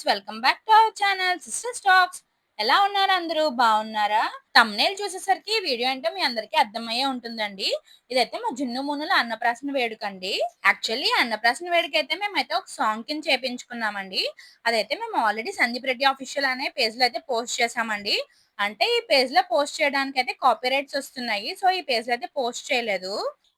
Friends welcome back to our channel sister stacks ఎలా ఉన్నారు అందరూ? బాగున్నారా? తమ్నేల్ చూసేసరికి వీడియో అంటే మీ అందరికీ అర్థమయ్యే ఉంటుందండి. ఇదైతే మా జున్ను మునుల అన్నప్రాసన వేడుక అండి. యాక్చువల్లీ అన్నప్రాసన వేడుక అయితే మేమైతే ఒక సాంగ్ కింద చేపించుకున్నామండి. అదైతే మేము ఆల్రెడీ సందీప్ రెడ్డి ఆఫీషియల్ అనే పేజ్లో అయితే పోస్ట్ చేసామండి అంటే ఈ పేజ్లో పోస్ట్ చేయడానికి అయితే కాపీ రైట్స్ వస్తున్నాయి. సో ఈ పేజ్లో అయితే పోస్ట్ చేయలేదు.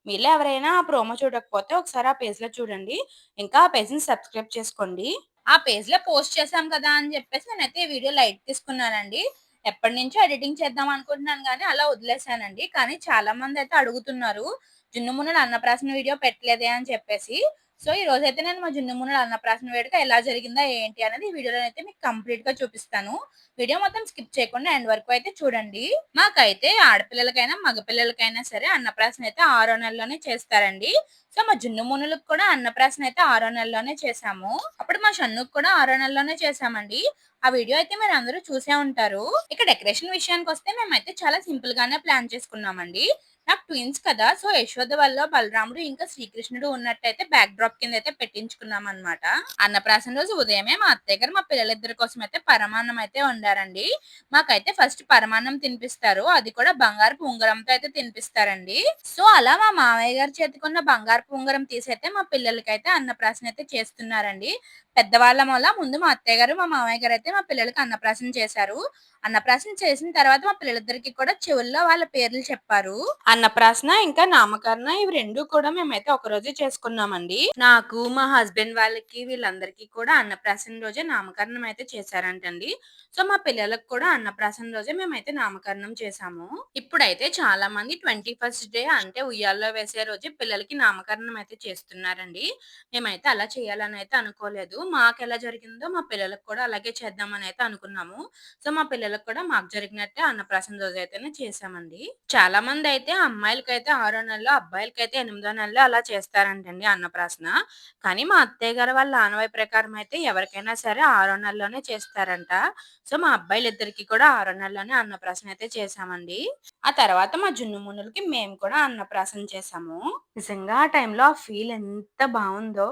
మీలో ఎవరైనా ఆ ప్రోమో చూడకపోతే ఒకసారి ఆ పేజ్లో చూడండి. ఇంకా ఆ పేజ్ని సబ్స్క్రైబ్ చేసుకోండి. ఆ పేజ్లో పోస్ట్ చేసాం కదా అని చెప్పేసి నేనైతే ఈ వీడియో లైట్ తీసుకున్నానండి. ఎప్పటి నుంచో ఎడిటింగ్ చేద్దాం అనుకుంటున్నాను కానీ అలా వదిలేసానండి కానీ చాలా మంది అయితే అడుగుతున్నారు జున్ను అన్నప్రాసన వీడియో పెట్టలేదే అని చెప్పేసి సో ఈ రోజు అయితే నేను మా జున్ను అన్నప్రాసన వేడుక ఎలా జరిగిందా ఏంటి అనేది ఈ వీడియోలో అయితే మీకు కంప్లీట్గా చూపిస్తాను. వీడియో మొత్తం స్కిప్ చేయకుండా ఎండ్ వరకు అయితే చూడండి. మాకైతే ఆడపిల్లలకైనా మగపిల్లలకైనా సరే అన్నప్రాసన అయితే ఆరో నెలలోనే చేస్తారండి. సో మా జున్ను మునులకు కూడా అన్నప్రాసన అయితే ఆరో నెలలోనే చేసాము అప్పుడు మా షన్నుకు కూడా ఆరో నెలలోనే చేసామండి ఆ వీడియో అయితే మీరు అందరూ చూసే ఉంటారు. ఇక డెకరేషన్ విషయానికి వస్తే మేమైతే చాలా సింపుల్ గానే ప్లాన్ చేసుకున్నామండి. నాకు ట్విన్స్ కదా. సో యశోద వల్ల బలరాముడు ఇంకా శ్రీకృష్ణుడు ఉన్నట్టయితే బ్యాక్ డ్రాప్ కింద అయితే పెట్టించుకున్నాం అనమాట అన్నప్రాసన రోజు ఉదయమే మా అత్తయ్య గారు మా పిల్లలిద్దరి కోసం అయితే పరమాన్నం అయితే వండారండి. మాకైతే ఫస్ట్ పరమాన్నం తినిపిస్తారు. అది కూడా బంగారు ఉంగరంతో అయితే తినిపిస్తారండి. సో అలా మా మామయ్య గారి చేతికున్న బంగారు ఉంగరం తీసైతే మా పిల్లలకైతే అన్నప్రాసన అయితే చేస్తున్నారండి. పెద్దవాళ్ళ వల్ల ముందు మా అత్తయ్య గారు మా మామయ్య గారు అయితే మా పిల్లలకి అన్నప్రాసన చేశారు. అన్నప్రాసన చేసిన తర్వాత మా పిల్లలిద్దరికి కూడా చెవుల్లో వాళ్ళ పేర్లు చెప్పారు. అన్నప్రాసన ఇంకా నామకరణ ఇవి రెండు కూడా మేమైతే ఒక రోజే చేసుకున్నామండి. నాకు మా హస్బెండ్ వాళ్ళకి వీళ్ళందరికీ కూడా అన్నప్రాసన రోజే నామకరణం అయితే చేశారంటండి. సో మా పిల్లలకు కూడా అన్నప్రాసన రోజే మేమైతే నామకరణం చేశాము. ఇప్పుడైతే చాలా మంది ట్వంటీ ఫస్ట్ డే అంటే ఉయ్యాల్లో వేసే రోజే పిల్లలకి నామకరణం అయితే చేస్తున్నారండి. మేమైతే అలా చేయాలని అయితే అనుకోలేదు. మాకు ఎలా జరిగిందో మా పిల్లలకు కూడా అలాగే చేద్దామని అయితే అనుకున్నాము. సో మా పిల్లలకు కూడా మాకు జరిగినట్టే అన్నప్రాసన రోజు అయితేనే చేశామండి. చాలా మంది అయితే అమ్మాయిలకైతే ఆరో నెలలో అబ్బాయిలకైతే ఎనిమిదో నెలలో అలా చేస్తారంటండి అన్నప్రాసన. కానీ మా అత్తయ్య గారు వాళ్ళ ఆనవాయి ప్రకారం అయితే ఎవరికైనా సరే ఆరో నెలలోనే చేస్తారంట. సో మా అబ్బాయిలు ఇద్దరికి కూడా ఆరో నెలలోనే అన్నప్రాసన అయితే చేసామండి ఆ తర్వాత మా జున్ను మునులకి మేము కూడా అన్నప్రాసన చేసాము నిజంగా ఆ టైంలో ఆ ఫీల్ ఎంత బాగుందో.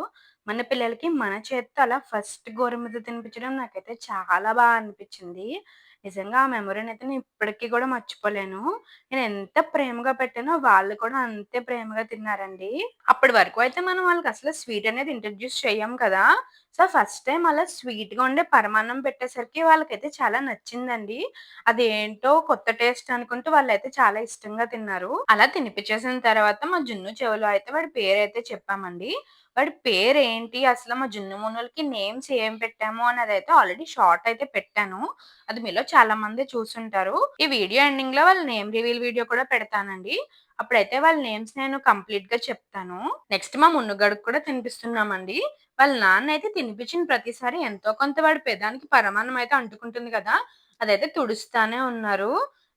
మన పిల్లలకి మన చేత్తో అలా ఫస్ట్ గోరుముద్ద తినిపించడం నాకైతే చాలా బాగా అనిపించింది. నిజంగా ఆ మెమొరీని అయితే నేను ఇప్పటికీ కూడా మర్చిపోలేను. నేను ఎంత ప్రేమగా పెట్టానో వాళ్ళు కూడా అంతే ప్రేమగా తిన్నారండి. అప్పటి వరకు అయితే మనం వాళ్ళకి అసలు స్వీట్ అనేది ఇంట్రడ్యూస్ చెయ్యం కదా. సో ఫస్ట్ టైం అలా స్వీట్గా ఉండే పరమాన్నం పెట్టేసరికి వాళ్ళకైతే చాలా నచ్చిందండి. అది ఏంటో కొత్త టేస్ట్ అనుకుంటూ వాళ్ళైతే చాలా ఇష్టంగా తిన్నారు. అలా తినిపించేసిన తర్వాత మా జున్ను చెవులో అయితే వాడి పేరు అయితే చెప్పామండి. వాడి పేరు ఏంటి అసలు మా జున్ను మునులకి నేమ్స్ ఏం పెట్టాము అనేది అయితే ఆల్రెడీ షార్ట్ అయితే పెట్టాను. అది మీలో చాలా మంది చూసుంటారు. ఈ వీడియో ఎండింగ్లో వాళ్ళ నేమ్ రివీల్ వీడియో కూడా పెడతానండి. అప్పుడైతే వాళ్ళ నేమ్స్ నేను కంప్లీట్గా చెప్తాను. నెక్స్ట్ మా మున్నుగడుకు కూడా తినిపిస్తున్నామండి. వాళ్ళ నాన్న అయితే తినిపించిన ప్రతిసారి ఎంతో కొంత వాడి పెదానికి పరమాన్నం అయితే అంటుకుంటుంది కదా అదైతే తుడుస్తానే ఉన్నారు.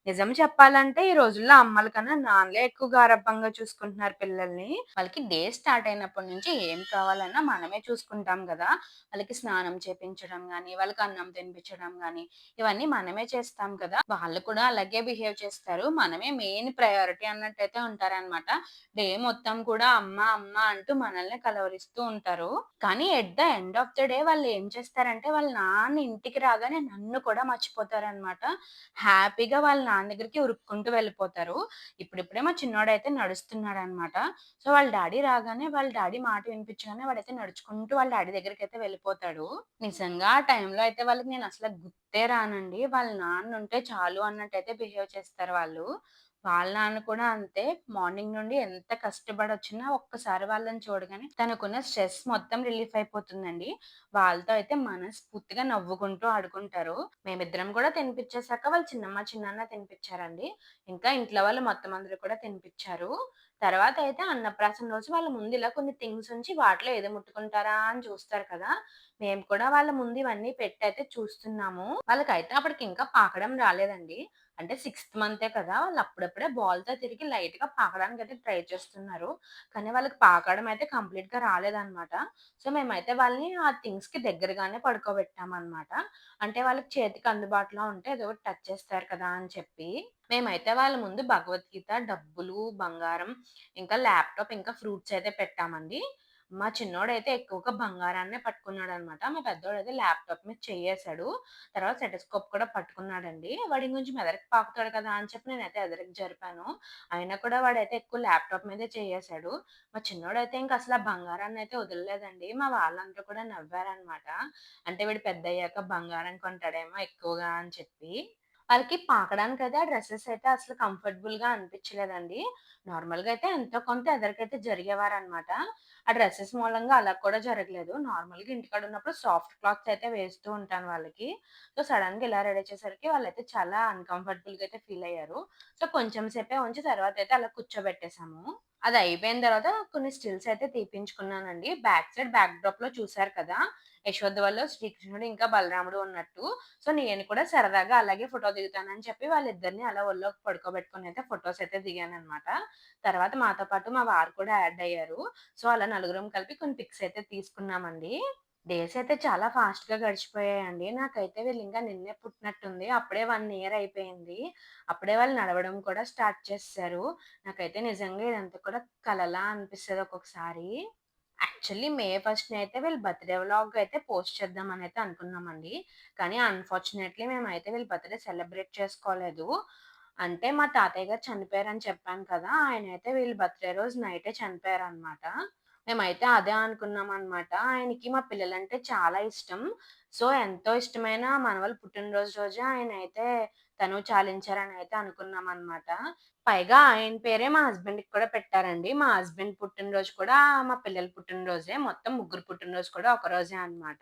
నిజం చెప్పాలంటే ఈ రోజుల్లో అమ్మల కన్నా నాన్నలే ఎక్కువ గారభంగా చూసుకుంటున్నారు పిల్లల్ని. వాళ్ళకి డే స్టార్ట్ అయినప్పటి నుంచి ఏం కావాలన్నా మనమే చూసుకుంటాం కదా. వాళ్ళకి స్నానం చేపించడం గానీ వాళ్ళకి అన్నం తినిపించడం గానీ ఇవన్నీ మనమే చేస్తాం కదా. వాళ్ళు కూడా అలాగే బిహేవ్ చేస్తారు. మనమే మెయిన్ ప్రయారిటీ అన్నట్టయితే ఉంటారనమాట డే మొత్తం కూడా అమ్మ అమ్మ అంటూ మనల్ని కలవరిస్తూ ఉంటారు. కానీ at the end of the day వాళ్ళు ఏం చేస్తారంటే వాళ్ళ నాన్న ఇంటికి రాగానే నన్ను కూడా మర్చిపోతారనమాట హ్యాపీగా వాళ్ళ నాన్న దగ్గరికి ఉరుక్కుంటూ వెళ్ళిపోతారు. ఇప్పుడిప్పుడే మా చిన్నోడైతే నడుస్తున్నాడు అనమాట సో వాళ్ళ డాడీ రాగానే వాళ్ళ డాడీ మాట వినిపించగానే వాడైతే నడుచుకుంటూ వాళ్ళ డాడీ దగ్గరికి అయితే వెళ్ళిపోతాడు. నిజంగా ఆ టైంలో అయితే వాళ్ళకి నేను అసలు గుర్తే రానండి. వాళ్ళ నాన్న ఉంటే చాలు అన్నట్టు అయితే బిహేవ్ చేస్తారు వాళ్ళు. వాళ్ళ నాన్న కూడా అంతే. మార్నింగ్ నుండి ఎంత కష్టపడి వచ్చినా ఒక్కసారి వాళ్ళని చూడగానే తనకున్న స్ట్రెస్ మొత్తం రిలీఫ్ అయిపోతుందండి. వాళ్ళతో అయితే మనస్ఫూర్తిగా నవ్వుకుంటూ ఆడుకుంటారు. మేమిద్దరం కూడా తినిపించేశాక వాళ్ళు చిన్నమ్మ చిన్నాన్న తినిపించారండి ఇంకా ఇంట్లో వాళ్ళు మొత్తం అందరూ కూడా తినిపించారు తర్వాత అయితే అన్నప్రాసన రోజు వాళ్ళ ముందు ఇలా కొన్ని థింగ్స్ ఉంచి వాటిలో ఏదో ముట్టుకుంటారా అని చూస్తారు కదా. మేము కూడా వాళ్ళ ముందు ఇవన్నీ పెట్టి అయితే చూస్తున్నాము. వాళ్ళకైతే అప్పటికి ఇంకా పాకడం రాలేదండి. అంటే సిక్స్త్ మంతే కదా వాళ్ళు అప్పుడప్పుడే బాల్‌తో తిరిగి లైట్‌గా పాకడానికి అయితే ట్రై చేస్తున్నారు. కానీ వాళ్ళకి పాకడం అయితే కంప్లీట్‌గా రాలేదనమాట. సో, మేమైతే వాళ్ళని ఆ థింగ్స్‌కి దగ్గరగానే పడుకోబెట్టామన్నమాట అంటే వాళ్ళకి చేతికి అందుబాటులో ఉంటే ఏదో టచ్ చేస్తారు కదా అని చెప్పి. మేమైతే వాళ్ళ ముందు భగవద్గీత, డబ్బులు, బంగారం, ఇంకా ల్యాప్‌టాప్, ఇంకా ఫ్రూట్స్ అయితే పెట్టామండి. మా చిన్నోడైతే ఎక్కువగా బంగారాన్నే పట్టుకున్నాడు అనమాట మా పెద్దోడైతే ల్యాప్‌టాప్ మీద చేయేశాడు తర్వాత సెటస్కోప్ కూడా పట్టుకున్నాడండి. వాడి గురించి మెదరికి పాకుతాడు కదా అని చెప్పి నేనైతే ఎదరికి జరిపాను. అయినా కూడా వాడైతే ఎక్కువ ల్యాప్‌టాప్ మీదే చేయేశాడు మా చిన్నోడైతే ఇంకా అసలు ఆ బంగారాన్ని అయితే వదలలేదండి. మా వాళ్ళందరూ కూడా నవ్వారనమాట. అంటే వీడు పెద్దయ్యాక బంగారం కొంటాడేమో ఎక్కువగా అని చెప్పి. వాళ్ళకి పాకడానికి అయితే ఆ డ్రెస్సెస్ అయితే అసలు కంఫర్టబుల్గా అనిపించలేదండి. నార్మల్గా అయితే ఎంతో కొంత ఎదరకైతే జరిగేవారనమాట. ఆ డ్రెస్సెస్ మూలంగా అలా కూడా జరగలేదు. నార్మల్గా ఇంటికాడ ఉన్నప్పుడు సాఫ్ట్ క్లాత్స్ అయితే వేస్తూ ఉంటాను వాళ్ళకి. సో, సడన్గా ఇలా రెడీ చేసేసరికి వాళ్ళైతే చాలా అన్‌కంఫర్టబుల్‌గా అయితే ఫీల్ అయ్యారు. సో, కొంచెం సేపే ఉంచి తర్వాత అయితే అలా కూర్చోబెట్టేసాము. అది అయిపోయిన తర్వాత కొన్ని స్టిల్స్ అయితే తీపించుకున్నానండి. బ్యాక్ సైడ్ బ్యాక్ డ్రాప్లో చూసారు కదా! యశోద వల్ల శ్రీకృష్ణుడు ఇంకా బలరాముడు ఉన్నట్టు. సో, నేను కూడా సరదాగా అలాగే ఫోటో దిగుతానని చెప్పి వాళ్ళిద్దరిని అలా ఒళ్ళోకి పడుకోబెట్టుకుని అయితే ఫోటోస్ అయితే దిగాను అనమాట తర్వాత మాతో పాటు మా వారు కూడా యాడ్ అయ్యారు. సో, అలా నలుగురం కలిపి కొన్ని పిక్స్ అయితే తీసుకున్నామండి. డేస్ అయితే చాలా ఫాస్ట్‌గా గడిచిపోయాయండి. నాకైతే వీళ్ళు ఇంకా నిన్నే పుట్టినట్టుంది. అప్పుడే వన్ ఇయర్ అయిపోయింది. అప్పుడే వాళ్ళు నడవడం కూడా స్టార్ట్ చేశారు నాకైతే నిజంగా ఇదంతా కూడా కలలా అనిపిస్తుంది ఒక్కొక్కసారి. యాక్చువల్లీ మే ఫస్ట్ని అయితే వీళ్ళు బర్త్‌డే వ్లాగ్ అయితే పోస్ట్ చేద్దామని అయితే అనుకున్నామండి. కానీ అన్‌ఫార్చునేట్‌లీ మేమైతే వీళ్ళు బర్త్‌డే సెలబ్రేట్ చేసుకోలేదు. అంటే మా తాతయ్య గారు చనిపోయారని చెప్పాను కదా! ఆయన అయితే వీళ్ళు బర్త్‌డే రోజు నైటే చనిపోయారనమాట. మేమైతే అదే అనుకున్నామనమాట. ఆయనకి మా పిల్లలంటే చాలా ఇష్టం. సో, ఎంతో ఇష్టమైన మనవళ్ళ పుట్టినరోజు రోజే అయితే తను చాలించారని అయితే అనుకున్నామనమాట. పైగా ఆయన పేరే మా హస్బెండ్‌కి కూడా పెట్టారండి. మా హస్బెండ్ పుట్టినరోజు కూడా మా పిల్లల పుట్టినరోజే. మొత్తం ముగ్గురు పుట్టినరోజు కూడా ఒక రోజే అనమాట.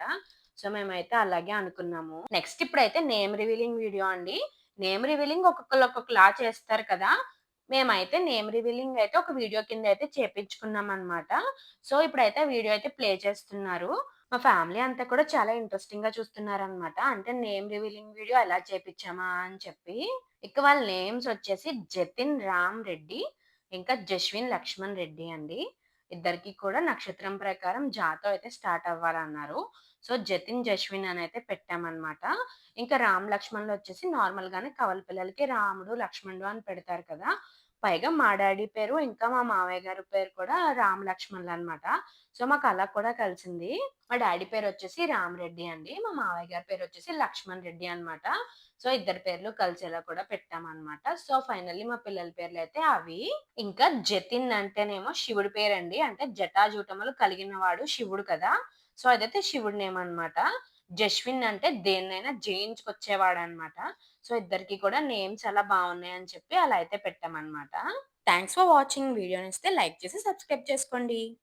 సో, మేమైతే అలాగే అనుకున్నాము. నెక్స్ట్ ఇప్పుడైతే నేమ్ రివీలింగ్ వీడియో అండి. నేమ్ రివీలింగ్ ఒక్కొక్కరు ఒక్కొక్కలా చేస్తారు కదా! మేమైతే నేమ్ రివీలింగ్ అయితే ఒక వీడియో కింద అయితే చేపించుకున్నాం అనమాట సో, ఇప్పుడైతే వీడియో అయితే ప్లే చేస్తున్నారు. మా ఫ్యామిలీ అంతా కూడా చాలా ఇంట్రెస్టింగ్గా చూస్తున్నారనమాట. అంటే నేమ్ రివీలింగ్ వీడియో ఎలా చేపించామా అని చెప్పి. ఇక వాళ్ళ నేమ్స్ వచ్చేసి జతిన్ రామ్ రెడ్డి, ఇంకా జస్విన్ లక్ష్మణ్ రెడ్డి అండి. ఇద్దరికీ కూడా నక్షత్రం ప్రకారం జాతో అయితే స్టార్ట్ అవ్వాలన్నారు. సో, జతిన్, జస్విన్ అని అయితే పెట్టామనమాట. ఇంకా రామ్ లక్ష్మణ్‌లు వచ్చేసి నార్మల్‌గానే కవల పిల్లలకి రాముడు, లక్ష్మణుడు అని పెడతారు కదా! పైగా మా డాడీ పేరు, ఇంకా మా మావయ్య గారి పేరు కూడా రామ్ లక్ష్మణులనమాట. సో, మాకు అలా కూడా కలిసింది. మా డాడీ పేరు వచ్చేసి రామ్ రెడ్డి అండి. మా మావయ్య గారి పేరు వచ్చేసి లక్ష్మణ్ రెడ్డి అనమాట. సో, ఇద్దరి పేర్లు కలిసేలా కూడా పెట్టామనమాట. సో, ఫైనల్లీ మా పిల్లల పేర్లు అయితే అవి. ఇంకా జతిన్ అంటేనేమో శివుడి పేరండి. అంటే జటాజూటములు కలిగిన వాడు శివుడు కదా! సో, అదైతే శివుడి నేమ్ అనమాట. జస్విన్ అంటే దేన్నైనా జయించుకొచ్చేవాడనమాట. సో, ఇద్దరికి కూడా నేమ్స్ చాలా అని చెప్పి అలా అయితే పెట్టామన్నమాట థ్యాంక్స్ ఫర్ వాచింగ్. వీడియోని ఇస్తే లైక్ చేసి సబ్స్క్రైబ్ చేసుకోండి.